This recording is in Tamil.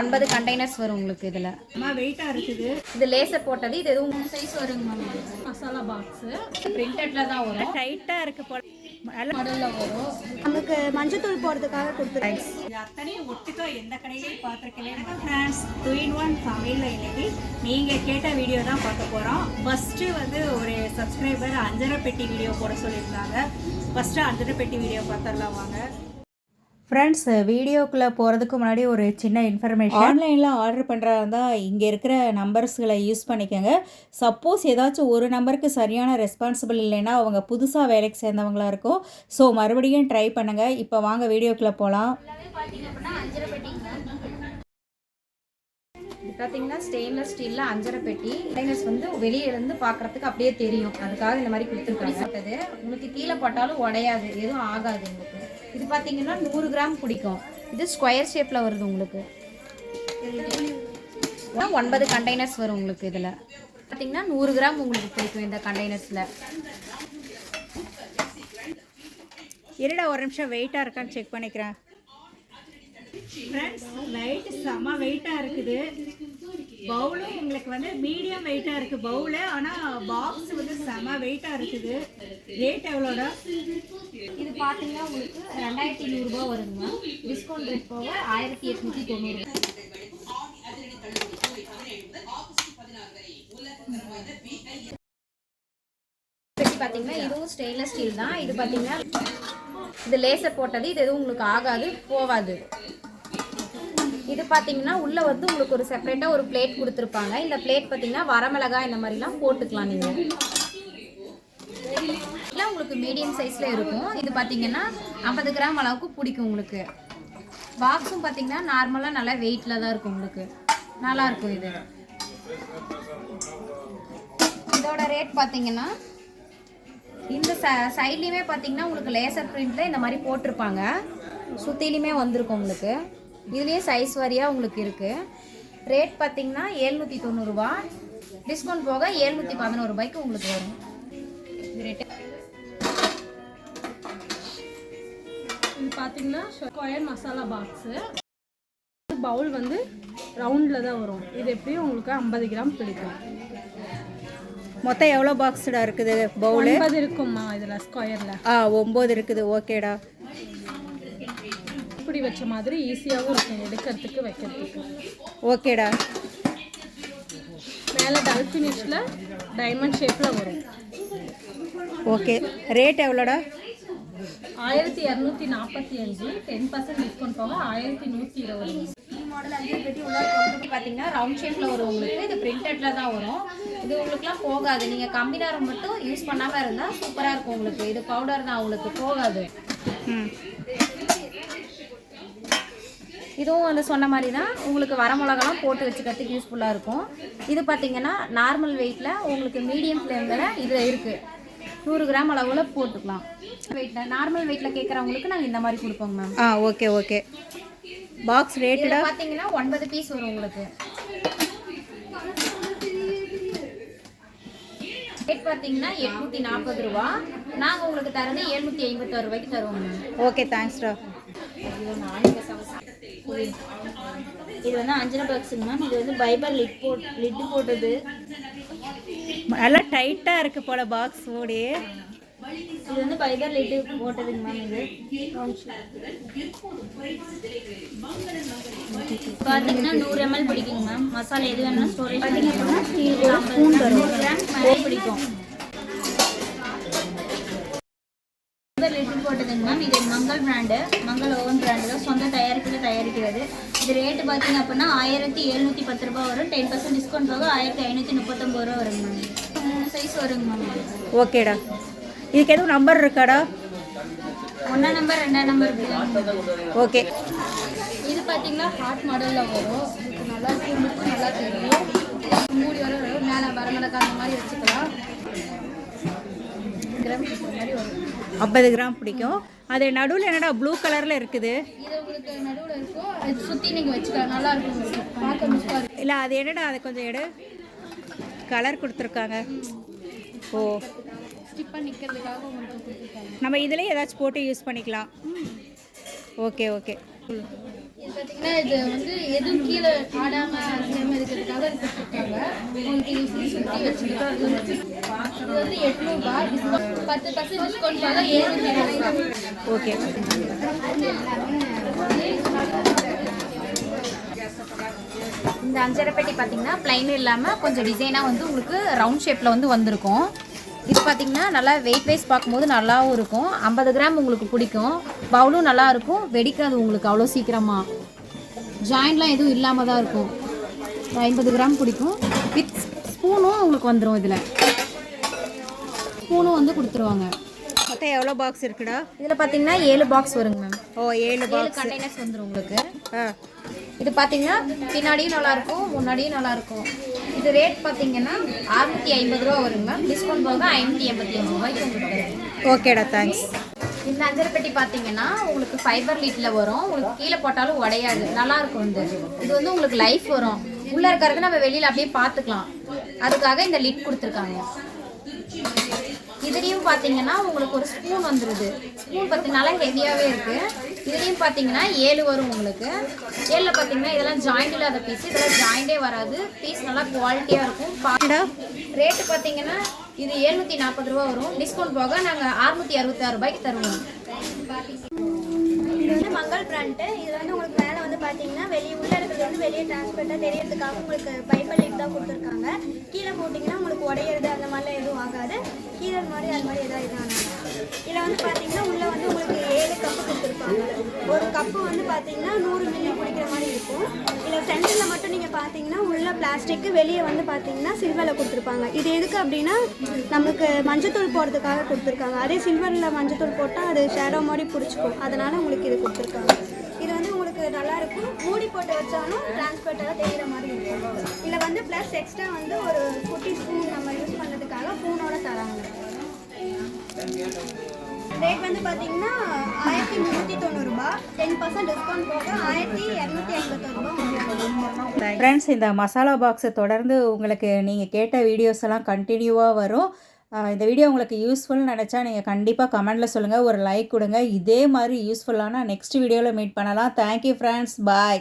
ஒன்பது கண்டெய்னர்ஸ் வரும் உங்களுக்கு இதில். அம்மா வெயிட்டாக இருக்குது. இது லேசர் போட்டது இது எதுவும் சைஸ் வருங்க மேம் மசாலா பாக்ஸு பிரிண்டட்ல தான் வரும். டைட்டாக இருக்கு போல. நல்ல மாடலில் வரும். நமக்கு மஞ்சத்தூள் போடுறதுக்காக கொடுத்துருக்காங்க. இது அத்தனையும் ஒட்டுக்கா எந்த கடையிலையும் பார்த்துருக்கேன் ஃப்ரெண்ட்ஸ் டூ இன் ஒன் சமையலில் இன்னைக்கு நீங்கள் கேட்ட வீடியோ தான் பார்க்க போகிறோம் ஃபஸ்ட்டு வந்து ஒரு சப்ஸ்கிரைபர் அஞ்சரை பெட்டி வீடியோ போட சொல்லியிருந்தாங்க. ஃபஸ்ட்டு அஞ்சரை பெட்டி வீடியோ பார்த்துடலாம் வாங்க. ஃப்ரெண்ட்ஸ் வீடியோக்குள்ளே போகிறதுக்கு முன்னாடி ஒரு சின்ன இன்ஃபர்மேஷன் ஆன்லைனில் ஆர்டர் பண்ணுறதா இருந்தால் இங்கே இருக்கிற நம்பர்ஸ்களை யூஸ் பண்ணிக்கோங்க. சப்போஸ் ஏதாச்சும் ஒரு நம்பருக்கு சரியான ரெஸ்பான்சிபிள் இல்லைன்னா அவங்க புதுசாக வேலைக்கு சேர்ந்தவங்களா இருக்கும். ஸோ மறுபடியும் ட்ரை பண்ணுங்கள் இப்போ வாங்க வீடியோக்குள்ளே போகலாம் இது பார்த்தீங்கன்னா ஸ்டெயின்லெஸ் ஸ்டீலில் அஞ்சரை பெட்டி. கண்டெய்னர்ஸ் வந்து வெளியே இருந்து பார்க்கறதுக்கு அப்படியே தெரியும். அதுக்காக இந்த மாதிரி கொடுத்துருக்காங்க. உங்களுக்கு கீழே போட்டாலும் உடையாது. எதுவும் ஆகாது உங்களுக்கு. இது பார்த்தீங்கன்னா நூறு கிராம் பிடிக்கும். இது ஸ்கொயர் ஷேப்பில் வருது உங்களுக்கு. ஒன்பது கண்டெய்னர்ஸ் வரும் உங்களுக்கு இதில். பார்த்தீங்கன்னா நூறு கிராம் உங்களுக்கு பிடிக்கும் இந்த கண்டெய்னர்ஸில் இருடா ஒரு நிமிஷம் வெயிட்டாக இருக்கான்னு செக் பண்ணிக்கிறேன். ஃப்ரெண்ட்ஸ் வெயிட் செம வெயிட்டாக இருக்குது. பவுலும் உங்களுக்கு வந்து மீடியம் வெயிட்டாக இருக்குது பவுலு. ஆனால் பாக்ஸ் வந்து செம வெயிட்டாக இருக்குது. ரேட் எவ்வளோட? இது பார்த்தீங்கன்னா உங்களுக்கு ரெண்டாயிரத்தி நூறுரூபா வருங்க டிஸ்கவுண்ட் ரேட் போக ஆயிரத்தி எட்நூற்றி தொண்ணூறு. பெட்டி பார்த்தீங்கன்னா இதுவும் ஸ்டெயின்லெஸ் ஸ்டீல் தான். இது பார்த்தீங்கன்னா இது லேசர் போட்டது. இது எதுவும் உங்களுக்கு ஆகாது போகாது. இது பார்த்தீங்கன்னா உள்ள வந்து உங்களுக்கு ஒரு செப்பரேட்டாக ஒரு பிளேட் கொடுத்துருப்பாங்க. இந்த பிளேட் பார்த்தீங்கன்னா வரமிளகாய் இந்த மாதிரிலாம் போட்டுக்கலாம் நீங்கள் எல்லாம் உங்களுக்கு மீடியம் சைஸில் இருக்கும். இது பார்த்தீங்கன்னா ஐம்பது கிராம் அளவுக்கு பிடிக்கும் உங்களுக்கு. பாக்ஸும் பார்த்தீங்கன்னா நார்மலாக நல்லா வெயிட்டில் தான் இருக்கும் உங்களுக்கு. நல்லா இருக்கும் இது. இதோட ரேட் பார்த்தீங்கன்னா இந்த ச சைட்லேயுமே பார்த்தீங்கன்னா உங்களுக்கு லேசர் பிரிண்டில் இந்த மாதிரி போட்டிருப்பாங்க. சுற்றிலையுமே வந்திருக்கும் உங்களுக்கு. இதுலேயே சைஸ் வாரியாக உங்களுக்கு இருக்குது ரேட் பார்த்தீங்கன்னா ஏழ்நூற்றி தொண்ணூறுரூவா டிஸ்கவுண்ட் போக ஏழ்நூற்றி பதினோரு ரூபாய்க்கு உங்களுக்கு வரும். இது ரேட்டு இது பார்த்தீங்கன்னா ஸ்கொயர் மசாலா பாக்ஸு பவுல் வந்து ரவுண்டில் தான் வரும். இது எப்படியும் உங்களுக்கு ஐம்பது கிராம் பிடிக்கும்? மொத்தம் எவ்வளோ பாக்ஸ்டா இருக்குது பவுலு ஒன்பது இருக்கும்மா இதில் ஸ்கொயரில் ஆ ஒம்பது இருக்குது. ஓகேடா இப்படி வச்ச மாதிரி ஈஸியாகவும் இருக்கும் எடுக்கிறதுக்கு வைக்கிறதுக்கு. ஓகேடா. மேலே டல் ஃபினிஷில் டைமண்ட் ஷேப்பில் வரும். ஓகே. ரேட் எவ்வளோடா? ஆயிரத்தி இரநூத்தி நாற்பத்தி அஞ்சு டென் பர்சன்ட் டிஸ்கவுண்ட் போக ஆயிரத்தி நூற்றி இருபது. மாடல் அஞ்சு பெட்டி உள்ள கொண்டு பார்த்தீங்கன்னா ரவுண்ட் ஷேப்பில் வரும் உங்களுக்கு. இது பிரிண்டட்ல தான் வரும். இது உங்களுக்குலாம் போகாது. நீங்கள் கம்பினாரம் மட்டும் யூஸ் பண்ணாமல் இருந்தால் சூப்பராக இருக்கும் உங்களுக்கு. இது பவுடர் தான் உங்களுக்கு போகாது. ம். இதுவும் வந்து சொன்ன மாதிரி தான் உங்களுக்கு வரமிளகாலாம் போட்டு வச்சுக்கிறதுக்கு யூஸ்ஃபுல்லாக இருக்கும். இது பார்த்தீங்கன்னா நார்மல் வெயிட்டில் உங்களுக்கு மீடியம் ஃப்ளேமில் இது இருக்குது நூறு கிராம் அளவில் போட்டுக்கலாம். வெயிட்டில் நார்மல் வெயிட்டில் கேட்குறவங்களுக்கு நாங்கள் இந்த மாதிரி கொடுப்போங்க மேம் ஆ ஓகே ஓகே பாக்ஸ் ரேட்டடா இதில் பார்த்தீங்கன்னா ஒன்பது பீஸ் வரும் உங்களுக்கு. ரேட் பார்த்தீங்கன்னா எட்நூற்றி நாற்பது ரூபா. நாங்கள் உங்களுக்கு தரது எழுநூற்றி ஐம்பத்தாறு ரூபாய்க்கு தருவோம் மேம் ஓகே தேங்க்ஸ்டா இது வந்து அஞ்சரை பாக்ஸுங்க மேம் இது வந்து பைபர் லிட் போட் லிட்டு போட்டது. நல்லா டைட்டாக இருக்கு போல பாக்ஸ் ஓடி. இது வந்து பைபர் லிட்டு போட்டதுங்க மேம் இது. பார்த்தீங்கன்னா நூறு எம்எல் பிடிக்குங்க மேம் மசாலா எது வேணும்னா ஸ்டோரேஜ் பண்ணிக்கலாம் நூறு கிராம் பிடிக்கும். போட்டதுங்க மேம் இது Mangal brand Mangal oven brand தான். சொந்த தயாரிப்பில் தயாரிக்கிறது. இது ரேட்டு பார்த்தீங்க அப்படின்னா ஆயிரத்தி எழுநூற்றி பத்து ரூபா வரும். டென் பர்சன்ட் டிஸ்கவுண்ட் போக ஆயிரத்தி ஐநூற்றி முப்பத்தொம்பது ரூபா வருங்க மேம் மூணு சைஸ் வருங்க மேம் ஓகேடா இதுக்கு எதுவும் நம்பர் இருக்காடா? ஒன்றாம் நம்பர் ரெண்டாம் நம்பர் ஓகே இது பார்த்தீங்கன்னா ஹாட் மாடலில் வரும். நல்லா இருக்கும் நல்லா தெரியும். மூடி வர மேலே வரமிளகா அந்த மாதிரி வச்சுக்கலாம். கிராம் மாதிரி வரும். ஐம்பது கிராம் பிடிக்கும். அது நடுவில் என்னடா ப்ளூ கலரில் இருக்குது? இல்லை அது என்னடா அதை கொஞ்சம் எடு. கலர் கொடுத்துருக்காங்க. ஓ. நம்ம இதுலேயே ஏதாச்சும் போட்டு யூஸ் பண்ணிக்கலாம். ஓகே ஓகே பார்த்தீங்கன்னா இது வந்து எதுவும் கீழே ஆடாம அசையாம இருக்கிறதுக்காக சுற்றி இது வந்து எட்நூறுபா பத்து பர்சன்ட் ஏழு ஓகே இந்த அஞ்சரை பெட்டி பார்த்தீங்கன்னா பிளைன் இல்லாமல் கொஞ்சம் டிசைனாக வந்து உங்களுக்கு ரவுண்ட் ஷேப்பில் வந்து வந்திருக்கும். இது பார்த்தீங்கன்னா நல்லா வெயிட் வைஸ் பார்க்கும்போது நல்லாவும் இருக்கும். ஐம்பது கிராம் உங்களுக்கு பிடிக்கும். பவுலும் நல்லா இருக்கும். வெடிக்காது உங்களுக்கு அவ்வளோ சீக்கிரமாக ஜாயின்ட்லாம் எதுவும் இல்லாமல் தான் இருக்கும். ஐம்பது கிராம் பிடிக்கும் வித் ஸ்பூனும் உங்களுக்கு வந்துடும் இதில். ஸ்பூனும் வந்து கொடுத்துருவாங்க. மொத்தம் எவ்வளோ பாக்ஸ் இருக்குடா? இதில் பார்த்தீங்கன்னா ஏழு பாக்ஸ் வருங்க மேம் ஓ ஏழு ஏழு கண்டெய்னர்ஸ் வந்துடும் உங்களுக்கு. ஆ. இது பார்த்தீங்கன்னா பின்னாடியும் நல்லா இருக்கும் முன்னாடியும் நல்லா இருக்கும். இது ரேட் பார்த்தீங்கன்னா அறுநூத்தி ஐம்பது ரூபா வருங்க மேம் டிஸ்கவுண்ட் போக ஐநூற்றி எண்பத்தி அஞ்சு ரூபாய்க்கு உங்களுக்கு. ஓகேடா தேங்க்ஸ் இந்த அஞ்சரை பெட்டி பார்த்தீங்கன்னா உங்களுக்கு ஃபைபர் லீட்டில் வரும். உங்களுக்கு கீழே போட்டாலும் உடையாது. நல்லா இருக்கும் இந்த இது வந்து உங்களுக்கு லைஃப் வரும். உள்ள இருக்கிறது நம்ம வெளியில அப்படியே பார்த்துக்கலாம். அதுக்காக இந்த லிட் கொடுத்துருக்காங்க. இதுலேயும் பார்த்தீங்கன்னா உங்களுக்கு ஒரு ஸ்பூன் வந்துடுது ஸ்பூன் பார்த்தீங்கன்னா ஹெவியாகவே இருக்கு. இதுலேயும் பார்த்தீங்கன்னா ஏழு வரும் உங்களுக்கு. ஏழில் பார்த்தீங்கன்னா இதெல்லாம் ஜாயிண்ட் இல்லாத பீஸ் இதெல்லாம் ஜாயிண்டே வராது. பீஸ் நல்லா குவாலிட்டியாக இருக்கும். பா ரேட்டு பார்த்தீங்கன்னா இது எழுநூற்றி நாற்பது ரூபா வரும். டிஸ்கவுண்ட் போக நாங்கள் அறுநூற்றி அறுபத்தாறு ரூபாய்க்கு தருவோம். இது வந்து மங்கள் பிராண்டு இது வந்து உங்களுக்கு வந்து பார்த்தீங்கன்னா வெளியே உள்ள இருக்கிறது வந்து வெளியே டிரான்ஸ்பர்ட்டாக தெரியறதுக்காக உங்களுக்கு பைப்பர் லைட் தான் கொடுத்துருக்காங்க. கீழே போட்டிங்கன்னா உங்களுக்கு உடையிறது அந்த மாதிரிலாம் எதுவும் ஆகாது. கீழே மாதிரி அது மாதிரி எதாவது இது இதில் வந்து பார்த்தீங்கன்னா உள்ளே வந்து உங்களுக்கு ஏழு கப்பு கொடுத்துருப்பாங்க. ஒரு கப்பு வந்து பார்த்தீங்கன்னா நூறு மில்லி குடிக்கிற மாதிரி இருக்கும். இதில் சென்டரில் மட்டும் நீங்கள் பார்த்தீங்கன்னா உள்ள பிளாஸ்டிக்கு வெளியே வந்து பார்த்தீங்கன்னா சில்வரில் கொடுத்துருப்பாங்க. இது எதுக்கு அப்படின்னா நமக்கு மஞ்சத்தூள் போடுறதுக்காக கொடுத்துருக்காங்க. அதே சில்வரில் மஞ்சத்தூள் போட்டால் அது ஷேடோ மாதிரி பிடிச்சிக்கும். அதனால் உங்களுக்கு இது கொடுத்துருக்காங்க. நல்லா இருக்கும் மூடி போட்டு வச்சாலும் டிரான்ஸ்பர்ட்டாக தெரிகிற மாதிரி இருக்கும். இதில் வந்து ப்ளஸ் எக்ஸ்ட்ரா வந்து ஒரு குட்டி ஸ்பூன் நம்ம யூஸ் பண்ணுறதுக்காக ஸ்பூனோட தராங்க. ரேட் வந்து பார்த்தீங்கன்னா ஆயிரத்தி முந்நூற்றி தொண்ணூறுரூபா டென் பர்சன்ட் டிஸ்கவுண்ட் போக ஆயிரத்தி இரநூத்தி ஐம்பத்தொருபா ஃப்ரெண்ட்ஸ் இந்த மசாலா பாக்ஸை தொடர்ந்து உங்களுக்கு நீங்கள் கேட்ட வீடியோஸ் எல்லாம் கண்டினியூவாக வரும். இந்த வீடியோ உங்களுக்கு யூஸ்ஃபுல்னு நினச்சா நீங்கள் கண்டிப்பாக கமெண்ட்டில் சொல்லுங்கள் ஒரு லைக் கொடுங்க. இதே மாதிரி யூஸ்ஃபுல்லான நெக்ஸ்ட் வீடியோவில் மீட் பண்ணலாம். Thank you friends bye